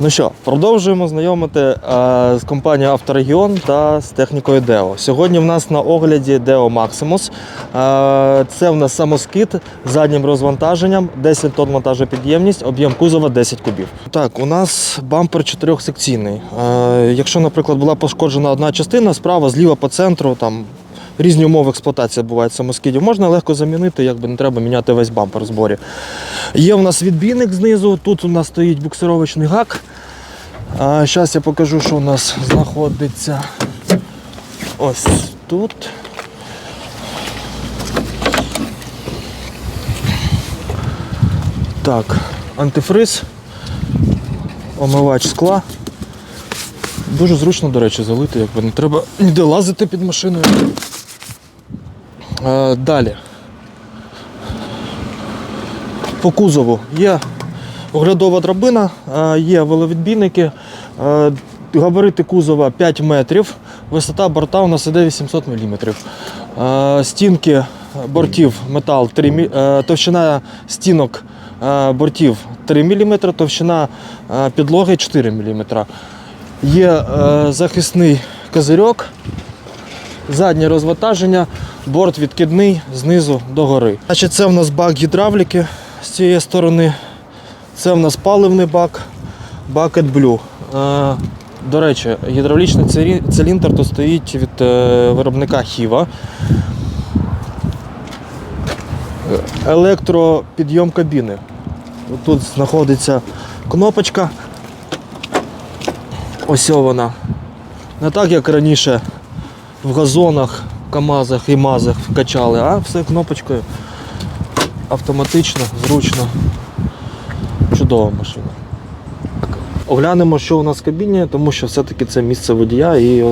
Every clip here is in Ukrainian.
Ну що, продовжуємо знайомити е, з компанією Авторегіон та з технікою Deo. Сьогодні в нас на огляді Deo Maximus. Е, це в нас самоскид з заднім розвантаженням, 10 тонн вантажопідємність, об'єм кузова 10 кубів. Так, у нас бампер чотирьохсекційний. Е, якщо, наприклад, була пошкоджена одна частина, справа, зліва по центру, там різні умови експлуатації бувають самоскидів, можна легко замінити, якби не треба міняти весь бампер в зборі. Є у нас відбійник знизу, тут у нас стоїть буксировочний гак. Зараз я покажу, що у нас знаходиться ось тут. Так, антифриз, омивач скла. Дуже зручно, до речі, залити, якби не треба ніде лазити під машиною. Е, Далі. По кузову є оглядова драбина, е, є веловідбійники, е, габарити кузова 5 метрів, висота борта у нас іде 800 мм. Стінки бортів метал 3 мі- е, товщина стінок бортів 3 мм, товщина підлоги 4 мм. Є захисний козирьок, заднє розвантаження, борт відкидний знизу до гори. Значить, це в нас бак гідравліки з цієї сторони. Це в нас паливний бак, бак AdBlue. Е, До речі, гідравлічний циліндр то стоїть від е, виробника Хіва. Електропідйом кабіни. Тут знаходиться кнопочка. Ось вона. Не так, як раніше в газонах, КАМАЗах і МАЗах вкачали, а все кнопочкою. Автоматично, зручно. Чудова машина. Оглянемо, що у нас в кабіні, тому що все-таки це місце водія і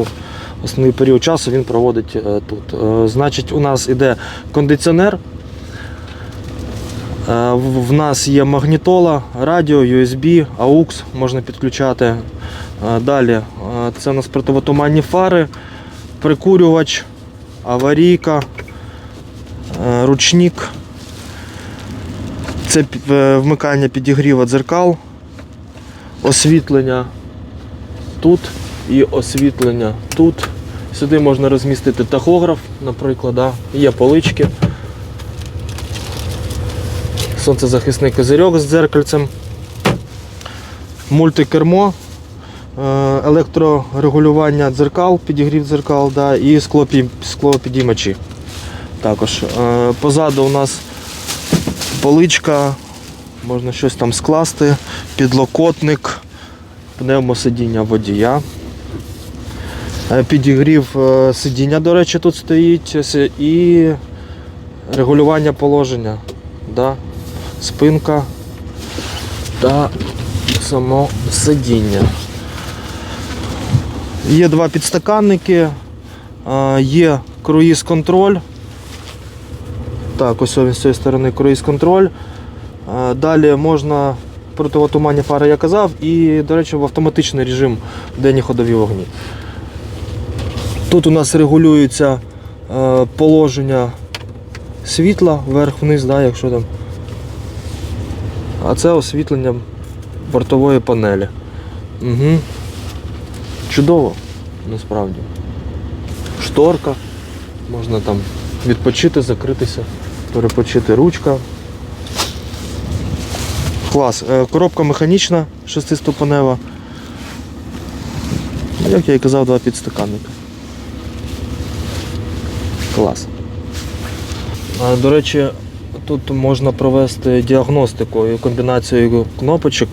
основний період часу він проводить е, тут. Е, Значить, у нас іде кондиціонер. Е, В нас є магнітола, радіо, USB, AUX можна підключати. Далі це у нас противотуманні фари, прикурювач, аварійка, е, ручник. Це е, вмикання підігріва дзеркал, освітлення тут і освітлення тут. Сюди можна розмістити тахограф, наприклад, да. є полички. Сонцезахисний козирьок з дзеркальцем, мультикермо, електрорегулювання дзеркал, підігрів дзеркал да, і склопі- склопідіймачі. Також Е, позаду у нас поличка, можна щось там скласти, підлокотник, пневмосидіння водія. Е, Підігрів е, сидіння, до речі, тут стоїть і регулювання положення. Да? Спинка та само сидіння. Є два підстаканники, є круїз-контроль. Так, ось з цієї сторони круїз-контроль. Е, Далі можна противотуманні фари, я казав, і, до речі, в автоматичний режим денні ходові вогні. Тут у нас регулюється е, положення світла вверх-вниз, да, якщо там. А це освітлення бортової панелі. Угу. Чудово, насправді. Шторка. Можна там відпочити, закритися, перепочити ручка. Клас. Е, Коробка механічна, шестиступенева. Ну, Як я і казав, два підстаканника. Клас. До речі, тут можна провести діагностику і комбінацією кнопочок.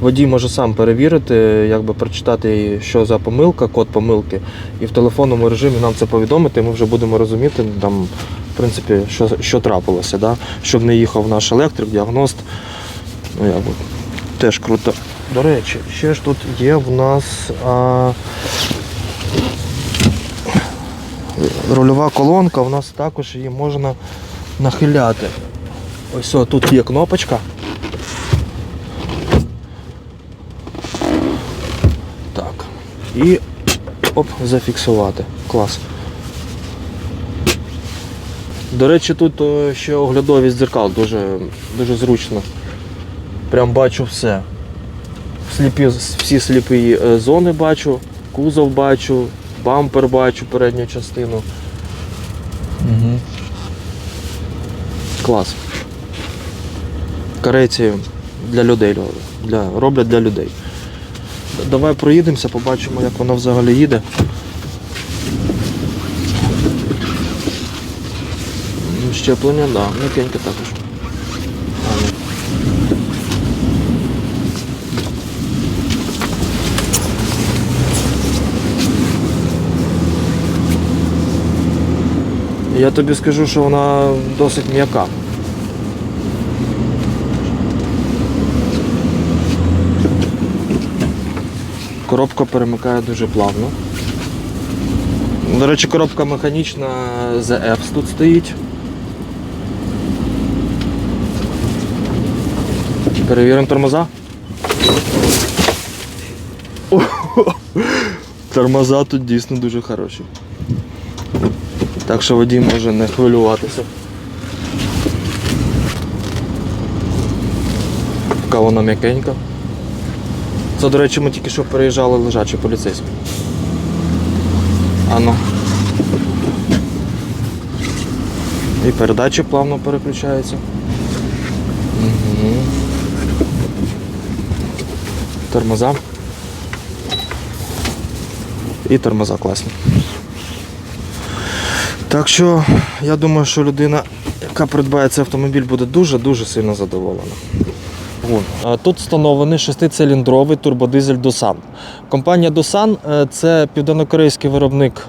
Водій може сам перевірити, якби прочитати, що за помилка, код помилки, і в телефонному режимі нам це повідомити, ми вже будемо розуміти, там, в принципі, що, що трапилося, да? щоб не їхав наш електрик, діагност. Ну, якби, теж круто. До речі, ще ж тут є в нас а, рульова колонка, у нас також її можна нахиляти. Ось о, тут є кнопочка. Так. І оп, зафіксувати. Клас. До речі, тут е, ще оглядовість дзеркал дуже, дуже зручно. Прям бачу все. сліпі, всі сліпі е, зони бачу, кузов бачу, бампер бачу, передню частину. Угу. Клас. Корейці для людей. Для, роблять для людей. Давай проїдемося, побачимо, як воно взагалі їде. Щеплення, так, да, м'якеньке також. Ну. Я тобі скажу, що вона досить м'яка. Коробка перемикає дуже плавно. До речі, коробка механічна ZF тут стоїть. Перевіримо тормоза. Тормоза тут дійсно дуже хороші. Так що водій може не хвилюватися. Яка вона м'якенька. Це, до речі, ми тільки що переїжджали лежачі поліцейські. Ану. І передачі плавно переключаються. Угу. Тормоза. І тормоза класні. Так що я думаю, що людина, яка придбає цей автомобіль, буде дуже-дуже сильно задоволена. Вон. А Тут встановлений шестициліндровий турбодизель Досан. Компанія Досан е, це південнокорейський виробник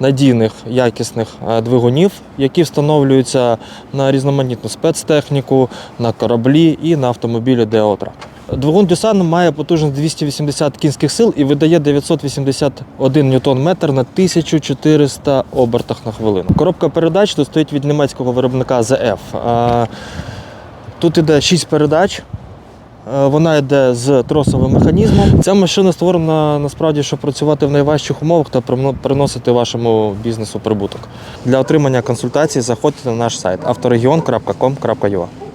надійних якісних е, двигунів, які встановлюються на різноманітну спецтехніку, на кораблі і на автомобілі Деотра. Двигун Дюсан має потужність 280 кінських сил і видає 981 ньютон-метр на 1400 обертах на хвилину. Коробка передач тут стоїть від німецького виробника ZF. Тут іде 6 передач. Е, Вона йде з тросовим механізмом. Ця машина створена насправді, щоб працювати в найважчих умовах та приносити вашому бізнесу прибуток. Для отримання консультацій заходьте на наш сайт авторегіон.com.ua